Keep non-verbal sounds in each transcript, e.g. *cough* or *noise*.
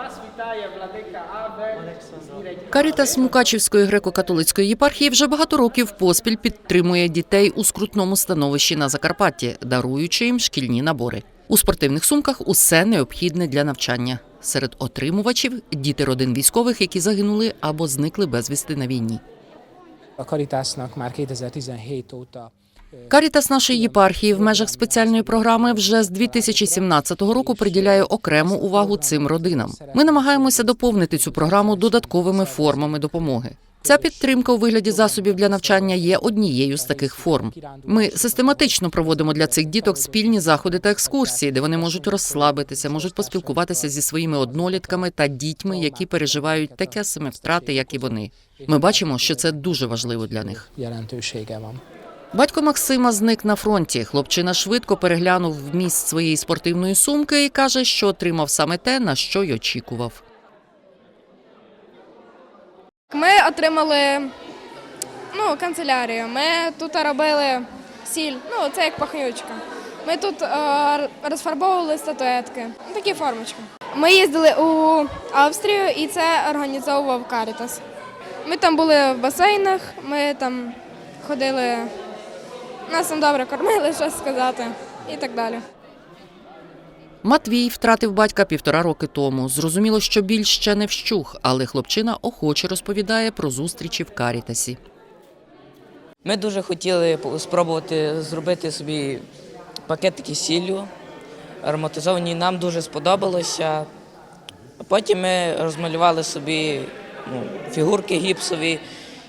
Вас вітає владика Вірей. Карітас Мукачівської греко-католицької єпархії вже багато років поспіль підтримує дітей у скрутному становищі на Закарпатті, даруючи їм шкільні набори. У спортивних сумках усе необхідне для навчання. Серед отримувачів діти родин військових, які загинули або зникли безвісти на війні. A Caritasnak már 2017 óta Карітас нашої єпархії в межах спеціальної програми вже з 2017 року приділяє окрему увагу цим родинам. Ми намагаємося доповнити цю програму додатковими формами допомоги. Ця підтримка у вигляді засобів для навчання є однією з таких форм. Ми систематично проводимо для цих діток спільні заходи та екскурсії, де вони можуть розслабитися, можуть поспілкуватися зі своїми однолітками та дітьми, які переживають таке саме втрати, як і вони. Ми бачимо, що це дуже важливо для них. Батько Максима зник на фронті. Хлопчина швидко переглянув вміст своєї спортивної сумки і каже, що отримав саме те, на що й очікував. Ми отримали ну, канцелярію. Ми тут робили сіль, ну це як пахнючка. Ми тут е, розфарбовували статуетки, ну, такі формочки. Ми їздили у Австрію і це організовував Карітас. Ми там були в басейнах, ми там ходили, нас там добре кормили, що сказати, і так далі. Матвій втратив батька півтора роки тому. Зрозуміло, що біль ще не вщух, але хлопчина охоче розповідає про зустрічі в Карітасі. Ми дуже хотіли спробувати зробити собі пакетики сіллю ароматизовані. Нам дуже сподобалося. Потім ми розмалювали собі ну, фігурки гіпсові.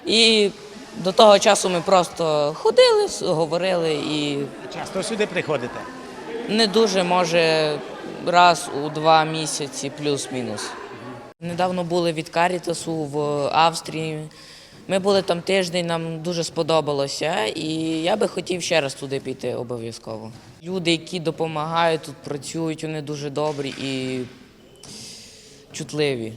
І до того часу ми просто ходили, говорили і Часто сюди приходите. не дуже, може, раз у два місяці, плюс-мінус. Недавно були від Карітасу в Австрії. Ми були там тиждень, нам дуже сподобалося, і я би хотів ще раз туди піти обов'язково. Люди, які допомагають, тут працюють, вони дуже добрі і чутливі.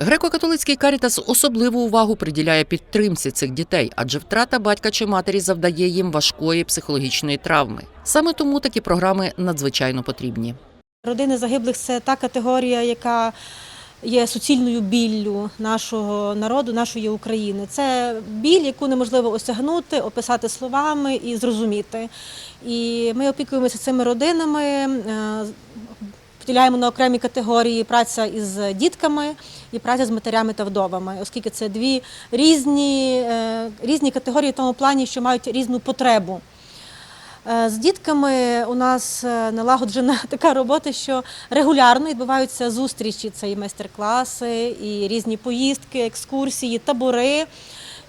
Греко-католицький Карітас особливу увагу приділяє підтримці цих дітей, адже втрата батька чи матері завдає їм важкої психологічної травми. Саме тому такі програми надзвичайно потрібні. Родини загиблих це та категорія, яка є суцільною біллю нашого народу, нашої України. Це біль, яку неможливо осягнути, описати словами і зрозуміти. І ми опікуємося цими родинами, поділяємо на окремі категорії праця із дітками і праця з матерями та вдовами, оскільки це дві різні, е, різні категорії в тому плані, що мають різну потребу. Е, З дітками у нас е, налагоджена *laughs* така робота, що регулярно відбуваються зустрічі. Це і майстер-класи, і різні поїздки, екскурсії, табори.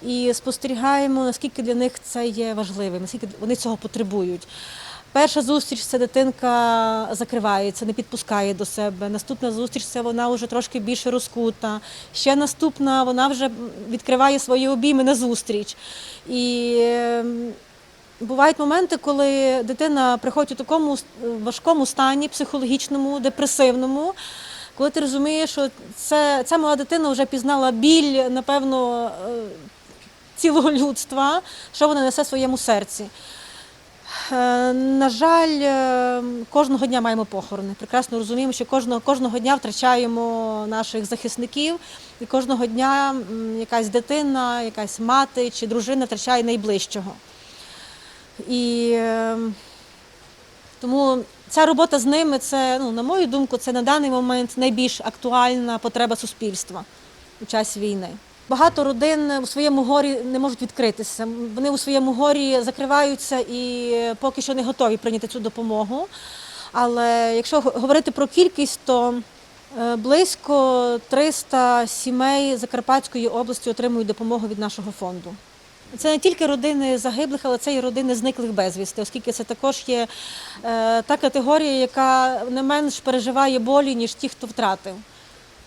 І спостерігаємо, наскільки для них це є важливим, наскільки вони цього потребують. Перша зустріч це дитинка закривається, не підпускає до себе. Наступна зустріч це вона вже трошки більше розкута. Ще наступна вона вже відкриває свої обійми на зустріч. І ем, Бувають моменти, коли дитина приходить у такому важкому стані, психологічному, депресивному, коли ти розумієш, що це, ця мала дитина вже пізнала біль, напевно, е, цілого людства, що вона несе своєму серці. Е, На жаль, е, кожного дня маємо похорони. Прекрасно розуміємо, що кожного, кожного дня втрачаємо наших захисників, і кожного дня якась дитина, якась мати чи дружина втрачає найближчого. І е, тому ця робота з ними це, ну, на мою думку, це на даний момент найбільш актуальна потреба суспільства у час війни. Багато родин у своєму горі не можуть відкритися. Вони у своєму горі закриваються і поки що не готові прийняти цю допомогу. Але якщо говорити про кількість, то е, близько 300 сімей Закарпатської області отримують допомогу від нашого фонду. Це не тільки родини загиблих, але це і родини зниклих безвісти, оскільки це також є е, та категорія, яка не менш переживає болі, ніж ті, хто втратив.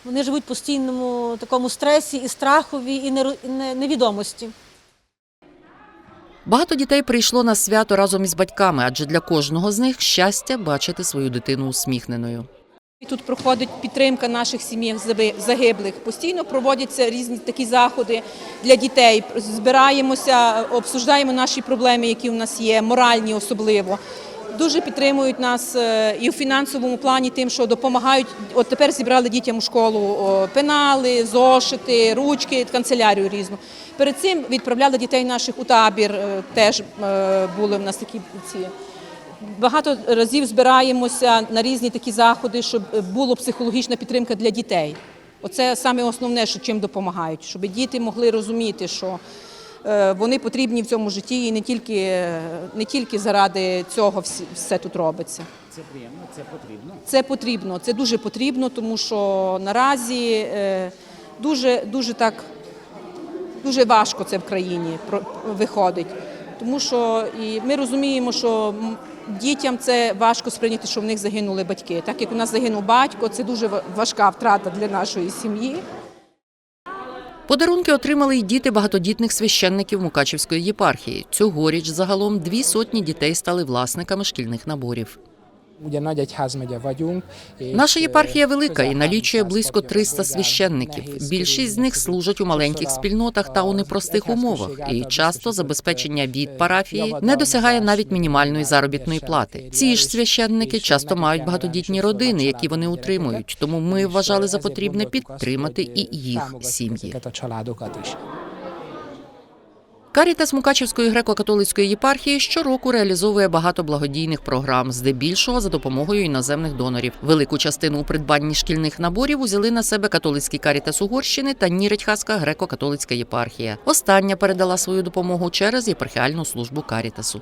Вони живуть в постійному такому стресі і страхові, і невідомості. Багато дітей прийшло на свято разом із батьками, адже для кожного з них щастя бачити свою дитину усміхненою. Тут проходить підтримка наших сімей заби- загиблих. Постійно проводяться різні такі заходи для дітей. Збираємося, обсуждаємо наші проблеми, які у нас є, моральні особливо. Дуже підтримують нас е, і в фінансовому плані, тим, що допомагають. От тепер зібрали дітям у школу пенали, зошити, ручки, канцелярію різну. Перед цим відправляли дітей наших у табір. е, Теж е, були в нас такі ці. Багато разів збираємося на різні такі заходи, щоб була психологічна підтримка для дітей. Оце саме основне, що чим допомагають, щоб діти могли розуміти, що вони потрібні в цьому житті і не тільки, е, не тільки заради цього все тут робиться. Це приємно, це потрібно. Це потрібно, це дуже потрібно, тому що наразі е, дуже, дуже так дуже важко це в країні виходить. Тому що і ми розуміємо, що дітям це важко сприйняти, що в них загинули батьки. Так як у нас загинув батько, це дуже важка втрата для нашої сім'ї. Подарунки отримали й діти багатодітних священників Мукачівської єпархії. Цьогоріч загалом дві сотні дітей стали власниками шкільних наборів. Наша е, єпархія велика і налічує близько tagja 300 священників. Більшість з них служать у маленьких спільнотах та у непростих умовах, і часто забезпечення е, від парафії не досягає навіть мінімальної заробітної плати. Ці ж священники часто мають багатодітні родини, які вони утримують. Тому ми вважали за потрібне підтримати і е, їх сім'ї. ezeket a családokat is. Карітас Мукачівської греко-католицької єпархії щороку реалізовує багато благодійних програм, здебільшого за допомогою іноземних донорів. Велику частину у придбанні шкільних наборів узяли на себе католицький карітас Угорщини та Ніредьхаська греко-католицька єпархія. Остання передала свою допомогу через єпархіальну службу карітасу.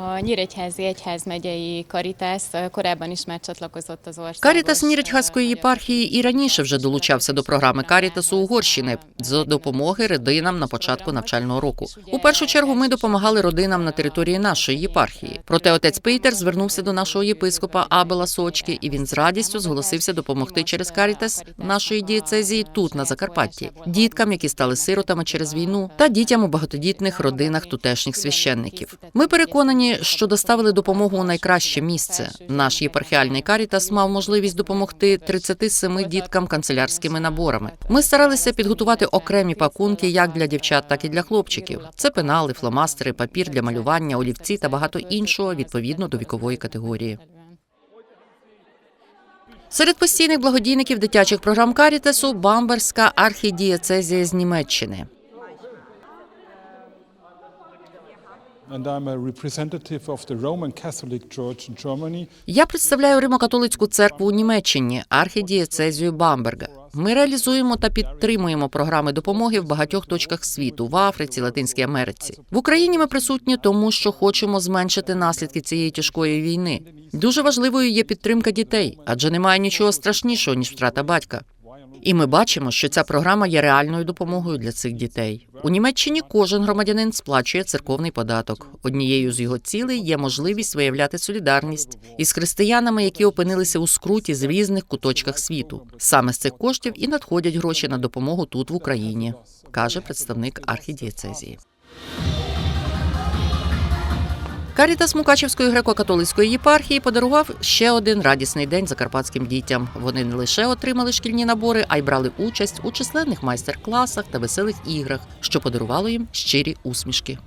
A Nyíregyházi Egyházmegyei Karitász korábban is már csatlakozott az országos... Карітас eh, єпархії і раніше вже долучався до програми Карітасу Угорщини з допомоги родинам на початку навчального року. У першу чергу ми допомагали родинам на території нашої єпархії. Проте отець Пейтер звернувся до нашого єпископа Абела Сочки, і він з радістю зголосився допомогти через Карітас нашої дієцезії тут, на Закарпатті, діткам, які стали сиротами через війну, та дітям у багатодітних родинах тутешніх священників. Ми переконані, що доставили допомогу у найкраще місце. Наш єпархіальний карітас мав можливість допомогти 37 діткам канцелярськими наборами. Ми старалися підготувати окремі пакунки як для дівчат, так і для хлопчиків. Це пенали, фломастери, папір для малювання, олівці та багато іншого відповідно до вікової категорії. Серед постійних благодійників дитячих програм Карітасу Бамберська архідієцезія з Німеччини. Я представляю Римо-католицьку церкву у Німеччині, архідієцезію Бамберга. Ми реалізуємо та підтримуємо програми допомоги в багатьох точках світу в Африці, Латинській Америці. В Україні ми присутні, тому що хочемо зменшити наслідки цієї тяжкої війни. Дуже важливою є підтримка дітей, адже немає нічого страшнішого ніж втрата батька. І ми бачимо, що ця програма є реальною допомогою для цих дітей. У Німеччині кожен громадянин сплачує церковний податок. Однією з його цілей є можливість виявляти солідарність із християнами, які опинилися у скруті з різних куточках світу. Саме з цих коштів і надходять гроші на допомогу тут в Україні, каже представник архідієцезії. Карітас Мукачівської греко-католицької єпархії подарував ще один радісний день закарпатським дітям. Вони не лише отримали шкільні набори, а й брали участь у численних майстер-класах та веселих іграх, що подарувало їм щирі усмішки.